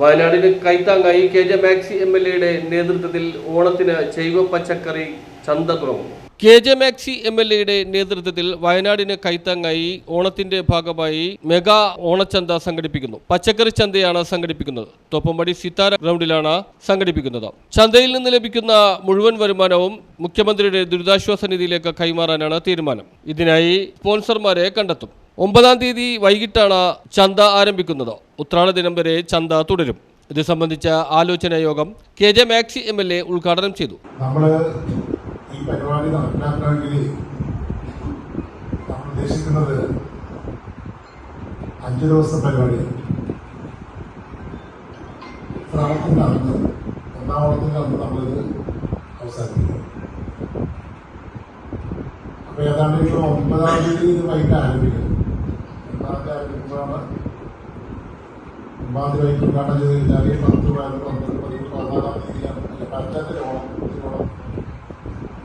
വയനാടിന് കൈത്താങ്ങായി K J Maxi M L എയുടെ നേതൃത്വത്തിൽ ഓണത്തിന് ജൈവ പച്ചക്കറി ചന്ത തുടങ്ങും K J Maxi M L എയുടെ നേതൃത്വത്തിൽ വയനാടിന് കൈത്താങ്ങായി ഓണത്തിന്റെ ഭാഗമായി മെഗാ ഓണച്ചന്ത സംഘടിപ്പിക്കുന്നു. പച്ചക്കറി ചന്തയാണ് സംഘടിപ്പിക്കുന്നത്. തോപ്പമ്പടി സിത്താര ഗ്രൗണ്ടിലാണ് സംഘടിപ്പിക്കുന്നത്. ചന്തയിൽ നിന്ന് ലഭിക്കുന്ന മുഴുവൻ വരുമാനവും മുഖ്യമന്ത്രിയുടെ ദുരിതാശ്വാസ നിധിയിലേക്ക് കൈമാറാനാണ് തീരുമാനം. ഇതിനായി സ്പോൺസർമാരെ കണ്ടെത്തും. ഒമ്പതാം തീയതി വൈകിട്ടാണ് ചന്ത ആരംഭിക്കുന്നത്. ഉത്രാട ദിനം വരെ ചന്ത തുടരും. ഇത് സംബന്ധിച്ച ആലോചന യോഗം K J Maxi M L A ഉദ്ഘാടനം ചെയ്തു. നമ്മൾ ഈ പരിപാടി നടപ്പിലാക്കണമെങ്കിൽ ഉദ്ദേശിക്കുന്നത് അഞ്ച് ദിവസത്തെ പരിപാടിയാണ് ഓണത്തിന്റെ അന്ന് ഒന്നാം അന്ന് നമ്മളിത് അവസാനിപ്പിക്കും. അപ്പോൾ ഏതാണ്ട് ഒമ്പതാം തീയതി വൈകിട്ട് ആരംഭിക്കുന്നത് തീയതി വൈകിട്ട് ഉദ്ഘാടനം ചെയ്ത് കഴിഞ്ഞാൽ പത്ത് പതിനൊന്ന് പതിമൂന്ന് പതിനാലാം തീയതിയാണ് അല്ല പഞ്ചായത്തിലെ ഓണം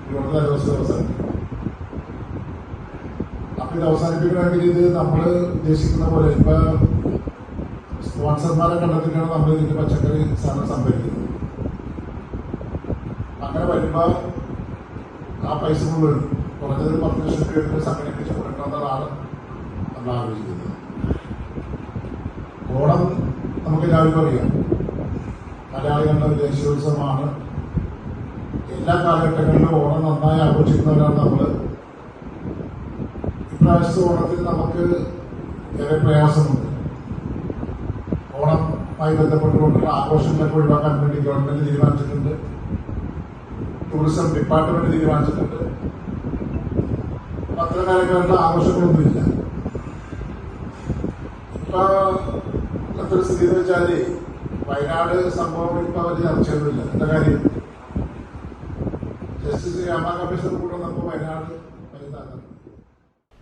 ഈ ഒന്നര അവസാനിപ്പിക്കണമെങ്കിൽ ഇത് നമ്മൾ ഉദ്ദേശിക്കുന്ന പോലെ ഇപ്പൊ സ്പോൺസർമാരെ കണ്ടെത്തിയിട്ടാണ് നമ്മൾ ഇതിന്റെ പച്ചക്കറി സാധനം സംഭരിക്കുന്നത് അങ്ങനെ വരുമ്പോ ആ പൈസ മുഴുവൻ കുറഞ്ഞത് പത്ത് ലക്ഷം രൂപ സംഘടിപ്പിച്ച് കൊടുക്കണമെന്നാണ് ഓണം നമുക്ക് എല്ലാവർക്കും അറിയാം മലയാളികളുടെ ദേശീയോത്സവമാണ്. എല്ലാ കാലഘട്ടങ്ങളിലും ഓണം നന്നായി ആഘോഷിക്കുന്നവരാണ് നമ്മൾ ഇപ്രാവശ്യത്തെ ഓണത്തിൽ നമുക്ക് ഏറെ പ്രയാസമുണ്ട്. ഓണമായി ബന്ധപ്പെട്ടുകൊണ്ടുള്ള ആഘോഷങ്ങളൊക്കെ ഒഴിവാക്കാൻ വേണ്ടി ഗവൺമെന്റ് തീരുമാനിച്ചിട്ടുണ്ട്. ടൂറിസം ഡിപ്പാർട്ട്മെന്റ് തീരുമാനിച്ചിട്ടുണ്ട്. പത്രകാലങ്ങളുടെ ആഘോഷങ്ങളൊന്നുമില്ല. ഇപ്പോഴത്തെ ഒരു സ്ഥിതി വെച്ചാൽ വയനാട് സംഭവം ഇപ്പൊ വലിയ ചർച്ചയൊന്നുമില്ല. എന്താ കാര്യം? ജസ്റ്റിസ് രാമാ കമ്മീഷൻ കൂടെ നമുക്ക് വയനാട്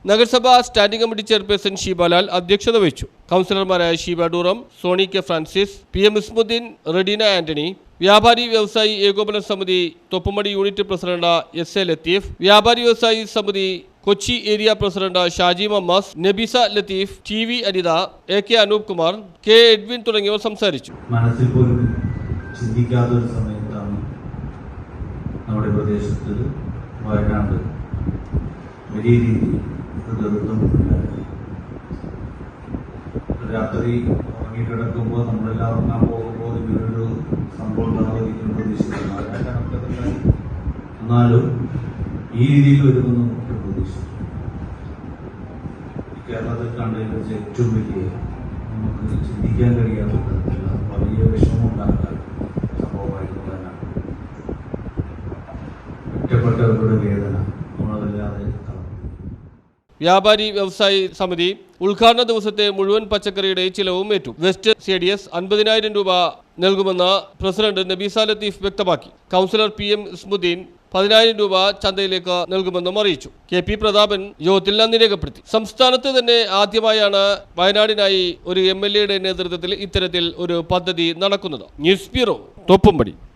നഗരസഭാ സ്റ്റാൻഡിംഗ് കമ്മിറ്റി ചെയർപേഴ്സൺ ഷീബാലാൽ അധ്യക്ഷത വഹിച്ചു. കൗൺസിലർമാരായ Sheeba Duram Sony K Francis P M Ismuddin Redeena Antony വ്യാപാരി വ്യവസായി ഏകോപന സമിതി Thoppumpady unit president S A Latheef വ്യാപാരി വ്യവസായി സമിതി Kochi area president Shaji Mammas Nabeesa Latheef T V Anitha A K Anoop Kumar K Edwin തുടങ്ങിയവർ സംസാരിച്ചു. മനസ്സിൽ പോലും ചിന്തിക്കാത്ത ഒരു സമയത്താണ് നമ്മുടെ പ്രദേശത്ത് വയനാട് വലിയ രീതിയിൽ രാത്രി ഉണ്ടായി രാത്രി ഉറങ്ങിക്കിടക്കുമ്പോൾ നമ്മളെല്ലാം ഉറങ്ങാൻ പോകുമ്പോൾ ഇങ്ങനൊരു സംഭവം ഉണ്ടാകുന്ന പ്രതീക്ഷിക്കുന്നു എന്നാലും ഈ രീതിയിൽ വരുമെന്ന് നമുക്ക് പ്രതീക്ഷിച്ചു കേരളത്തിൽ കണ്ടതിൽ ഏറ്റവും വലിയ നമുക്ക് ചിന്തിക്കാൻ കഴിയാത്ത വലിയ വിഷമമുണ്ടാക്കാൻ സംഭവമായിരുന്നു സംഭവമായിട്ടുള്ള ഒറ്റപ്പെട്ടവരുടെ വേദന. വ്യാപാരി വ്യവസായി സമിതി ഉദ്ഘാടന ദിവസത്തെ മുഴുവൻ പച്ചക്കറിയുടെ ചിലവും ഏറ്റു. വെസ്റ്റ് സി ഡി എസ് അൻപതിനായിരം രൂപ നൽകുമെന്ന് പ്രസിഡന്റ് നബീസ ലത്തീഫ് വ്യക്തമാക്കി. കൗൺസിലർ പി എം ഇസ്മുദ്ദീൻ പതിനായിരം രൂപ ചന്തയിലേക്ക് നൽകുമെന്നും അറിയിച്ചു. കെ പി പ്രതാപൻ യോഗത്തിൽ നന്ദി രേഖപ്പെടുത്തി. സംസ്ഥാനത്ത് തന്നെ ആദ്യമായാണ് വയനാടിനായി ഒരു എം എൽ എയുടെ നേതൃത്വത്തിൽ ഇത്തരത്തിൽ ഒരു പദ്ധതി നടക്കുന്നത്. News bureau Thoppumpady.